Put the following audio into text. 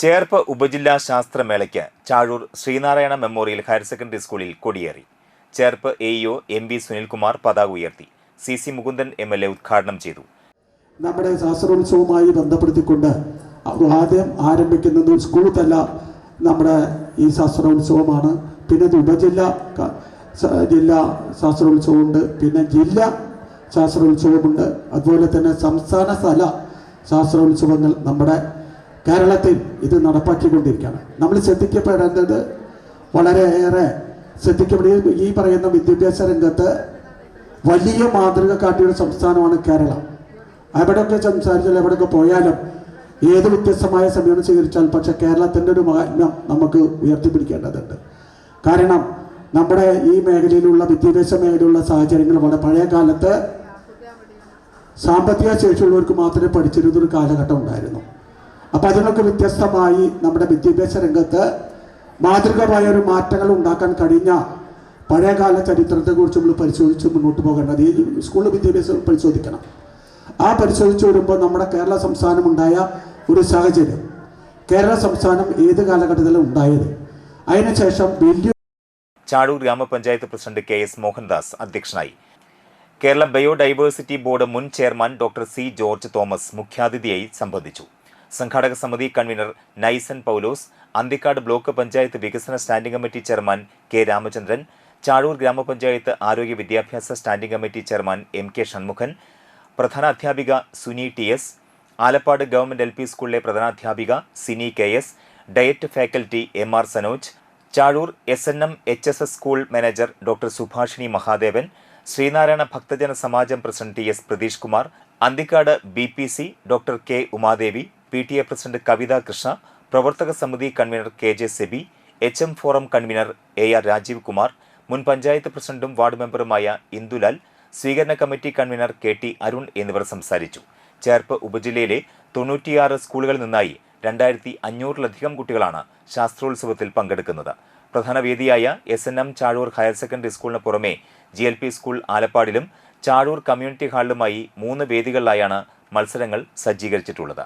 ചേർപ്പ് ഉപജില്ലാ ശാസ്ത്രമേളയ്ക്ക് Chazhoor Sreenarayana memorial higher secondary സ്കൂളിൽ കൊടിയേറി. Cherpu A E O M B Sunilkumar പതാക ഉയർത്തി. C C Mukundan M L A ഉദ്ഘാടനം ചെയ്തു. നമ്മുടെ ശാസ്ത്രോത്സവവുമായി ബന്ധപ്പെടുത്തിക്കൊണ്ട് ആദ്യം ആരംഭിക്കുന്നത് സ്കൂൾ തല നമ്മുടെ ഈ ശാസ്ത്രോത്സവമാണ്. പിന്നെ ഉപജില്ല ജില്ലാ ശാസ്ത്രോത്സവമുണ്ട് പിന്നെ ജില്ല ശാസ്ത്രോത്സവമുണ്ട്. അതുപോലെ തന്നെ സംസ്ഥാന തല ശാസ്ത്രോത്സവങ്ങൾ നമ്മുടെ കേരളത്തിൽ ഇത് നടപ്പാക്കിക്കൊണ്ടിരിക്കുകയാണ്. നമ്മൾ ശ്രദ്ധിക്കപ്പെടേണ്ടത് വളരെയേറെ ശ്രദ്ധിക്കപ്പെടുക ഈ പറയുന്ന വിദ്യാഭ്യാസ രംഗത്ത് വലിയ മാതൃക കാട്ടിയ സംസ്ഥാനമാണ് കേരളം. എവിടെയൊക്കെ സംസാരിച്ചാലും എവിടെയൊക്കെ പോയാലും ഏത് വ്യത്യസ്തമായ സമീപനം സ്വീകരിച്ചാൽ പക്ഷെ കേരളത്തിന്റെ ഒരു മാന്യം നമുക്ക് ഉയർത്തിപ്പിടിക്കേണ്ടതുണ്ട്. കാരണം നമ്മുടെ ഈ മേഖലയിലുള്ള വിദ്യാഭ്യാസ മേഖലയിലുള്ള സാഹചര്യങ്ങൾ വളരെ പഴയ കാലത്ത് സാമ്പത്തിക ശേഷിയുള്ളവർക്ക് മാത്രമേ പഠിച്ചിരുന്നൊരു കാലഘട്ടം ഉണ്ടായിരുന്നു. അപ്പോൾ അതിനൊക്കെ വ്യത്യസ്തമായി നമ്മുടെ വിദ്യാഭ്യാസ രംഗത്ത് മാതൃകമായ ഒരു മാറ്റങ്ങൾ ഉണ്ടാക്കാൻ കഴിഞ്ഞ പഴയകാല ചരിത്രത്തെക്കുറിച്ച് നമ്മൾ പരിശോധിച്ച് മുന്നോട്ട് പോകേണ്ടത് ഈ സ്കൂൾ വിദ്യാഭ്യാസം പരിശോധിക്കണം. ആ പരിശോധിച്ച് വരുമ്പോൾ നമ്മുടെ കേരള സംസ്ഥാനം ഉണ്ടായ ഒരു സാഹചര്യം. കേരള സംസ്ഥാനം ഏത് കാലഘട്ടത്തിലും ഉണ്ടായത്? അതിനുശേഷം വലിയ ചാഴൂർ ഗ്രാമപഞ്ചായത്ത് പ്രസിഡന്റ് കെ എസ് മോഹൻദാസ് അധ്യക്ഷനായി. കേരള ബയോഡൈവേഴ്സിറ്റി ബോർഡ് മുൻ chairman doctor C George Thomas മുഖ്യാതിഥിയായി സംബന്ധിച്ചു. സംഘാടക സമിതി കൺവീനർ നൈസൻ പൗലോസ് അന്തിക്കാട് ബ്ലോക്ക് പഞ്ചായത്ത് വികസന standing committee chairman K Ramachandran Chazhoor ഗ്രാമപഞ്ചായത്ത് ആരോഗ്യ വിദ്യാഭ്യാസ standing committee chairman M K Shanmukhan പ്രധാനാധ്യാപിക Suni T S Alappad government L P സ്കൂളിലെ പ്രധാനാധ്യാപിക Sini K S DIET faculty M R Sanoj Chazhoor S N M H S S school manager doctor Subhashini Mahadevan Sreenarayana ഭക്തജന സമാജം president T S Pratheesh Kumar Anthikad B P C doctor K Umadevi P T A president Kavitha Krishna പ്രവർത്തക സമിതി convener K J Sebi H M forum convener A R Rajeev Kumar മുൻ പഞ്ചായത്ത് പ്രസിഡന്റും ward മെമ്പറുമായ ഇന്ദുലാൽ സ്വീകരണ committee convener K T Arun എന്നിവർ സംസാരിച്ചു. ചേർപ്പ് ഉപജില്ലയിലെ തൊണ്ണൂറ്റിയാറ് സ്കൂളുകളിൽ നിന്നായി രണ്ടായിരത്തി അഞ്ഞൂറിലധികം കുട്ടികളാണ് ശാസ്ത്രോത്സവത്തിൽ പങ്കെടുക്കുന്നത്. പ്രധാന വേദിയായ S N M Chazhoor higher secondary സ്കൂളിന് പുറമെ ജി എൽ പി സ്കൂൾ ആലപ്പാടിലും ചാഴൂർ കമ്മ്യൂണിറ്റി ഹാളിലുമായി മൂന്ന് വേദികളിലായാണ് മത്സരങ്ങൾ സജ്ജീകരിച്ചിട്ടുള്ളത്.